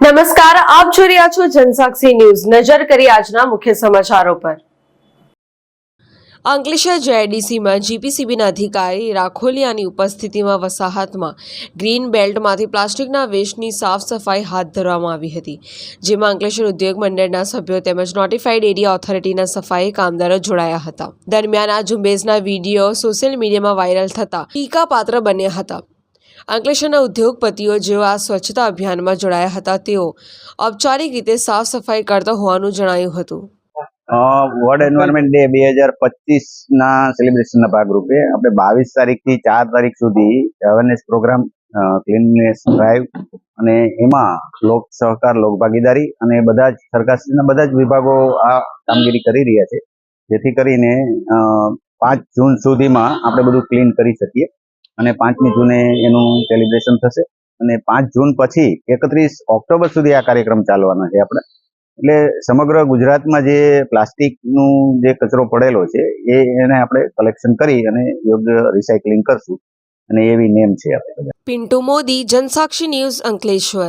નમસ્કાર, આપ જોઈ રહ્યા છો જનસાક્ષી ન્યૂઝ. નજર કરી આજના મુખ્ય સમાચારો પર. અંકલેશ્વર જેઆઈડીસીમાં જીપીસીબીના અધિકારી રાખોલિયાની ઉપસ્થિતિમાં વસાહતમાં ગ્રીન બેલ્ટમાંથી પ્લાસ્ટિકના વેસ્ટની સાફ સફાઈ હાથ ધરવામાં આવી હતી, જેમાં અંકલેશ્વર ઉદ્યોગ મંડળના સભ્યો તેમજ નોટિફાઈડ એરિયા ઓથોરિટીના સફાઈ કામદારો જોડાયા હતા. દરમિયાન આ ઝુંબેશના વીડિયો સોશિયલ મીડિયામાં વાયરલ થતા ટીકાપાત્ર બન્યા હતા. અંકલેશ્વરના ઉદ્યોગપતિઓ જેઓ આ સ્વચ્છતા અભિયાનમાં જોડાયા હતા, તેઓ ઔપચારિક રીતે સાફ સફાઈ કરતા હોવાનું જણાયું હતું. વર્લ્ડ એન્વાયરમેન્ટ ડે બે હજાર પચીસ ના સેલિબ્રેશનના ભાગરૂપે આપણે બાવીસ તારીખથી ચાર તારીખ સુધી અવેરનેસ પ્રોગ્રામ ક્લીનનેસ ડ્રાઈવ અને એમાં લોક સહકાર, લોક ભાગીદારી અને બધા જ સરકારશ્રીના બધા જ વિભાગો આ કામગીરી કરી રહ્યા છે. જેથી કરીને પાંચ જૂન સુધીમાં આપણે બધું ક્લીન કરી શકીએ. અને પાંચમી જૂને એનું સેલિબ્રેશન થશે. અને પાંચ જૂન પછી એકત્રીસ ઓક્ટોબર સુધી આ કાર્યક્રમ ચાલવાનો છે આપણે. એટલે સમગ્ર ગુજરાતમાં જે પ્લાસ્ટિકનું જે કચરો પડેલો છે, એ એને આપણે કલેક્શન કરી અને યોગ્ય રિસાયકલિંગ કરશું. અને એવી નેમ છે આપણે પિન્ટુ મોદી, જનસાક્ષી ન્યૂઝ અંકલેશ્વર.